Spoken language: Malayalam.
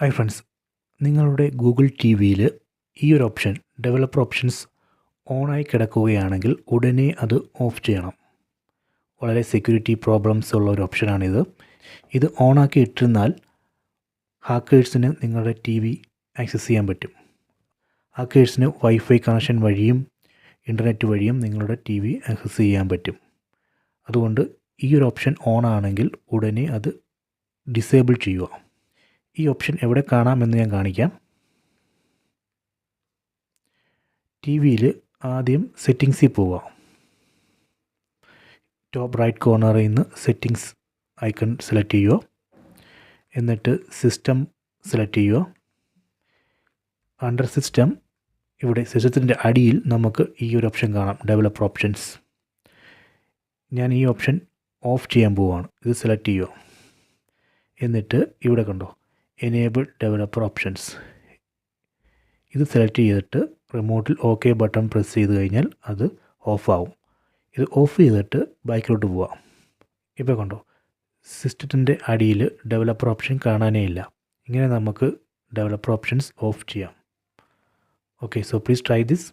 ഹായ് ഫ്രണ്ട്സ് നിങ്ങളുടെ ഗൂഗിൾ ടി വിയിൽ ഈ ഒരു ഓപ്ഷൻ ഡെവലപ്പർ ഓപ്ഷൻസ് ഓണായി കിടക്കുകയാണെങ്കിൽ ഉടനെ അത് ഓഫ് ചെയ്യണം. വളരെ സെക്യൂരിറ്റി പ്രോബ്ലംസ് ഉള്ള ഒരു ഓപ്ഷനാണിത്. ഇത് ഓണാക്കി ഇട്ടിരുന്നാൽ ഹാക്കേഴ്സിന് നിങ്ങളുടെ ടി വി ആക്സസ് ചെയ്യാൻ പറ്റും. ഹാക്കേഴ്സിന് വൈഫൈ കണക്ഷൻ വഴിയും ഇന്റർനെറ്റ് വഴിയും നിങ്ങളുടെ ടി വി ആക്സസ് ചെയ്യാൻ പറ്റും. അതുകൊണ്ട് ഈ ഒരു ഓപ്ഷൻ ഓൺ ആണെങ്കിൽ ഉടനെ അത് ഡിസേബിൾ ചെയ്യുക. ഈ ഓപ്ഷൻ എവിടെ കാണാമെന്ന് ഞാൻ കാണിക്കാം. ടി വിയിൽ ആദ്യം സെറ്റിങ്സിൽ പോവുക ടോപ്പ് റൈറ്റ് കോർണറിൽ നിന്ന് സെറ്റിങ്സ് ഐക്കൺ സെലക്ട് ചെയ്യുക. എന്നിട്ട് സിസ്റ്റം സെലക്ട് ചെയ്യുക. അണ്ടർ സിസ്റ്റം ഇവിടെ സിസ്റ്റത്തിന്റെ അടിയിൽ നമുക്ക് ഈ ഒരു ഓപ്ഷൻ കാണാം ഡെവലപ്പർ ഓപ്ഷൻസ് ഞാൻ ഈ ഓപ്ഷൻ ഓഫ് ചെയ്യാൻ പോവുകയാണ് ഇത് സെലക്ട് ചെയ്യുക. എന്നിട്ട് ഇവിടെ കണ്ടോ? എനേബിൾ ഡെവലപ്പർ ഓപ്ഷൻസ് ഇത് സെലക്ട് ചെയ്തിട്ട് റിമോട്ടിൽ ഓക്കെ ബട്ടൺ പ്രസ് ചെയ്ത് കഴിഞ്ഞാൽ അത് ഓഫ് ഇത് ഓഫ് ചെയ്തിട്ട് ബാക്കിലോട്ട് പോവാം. ഇപ്പോൾ കണ്ടോ സിസ്റ്റത്തിന്റെ അടിയിൽ ഡെവലപ്പർ ഓപ്ഷൻ കാണാനേ ഇല്ല. ഇങ്ങനെ നമുക്ക് ഡെവലപ്പർ ഓപ്ഷൻസ് ഓഫ് ചെയ്യാം. Okay so please try this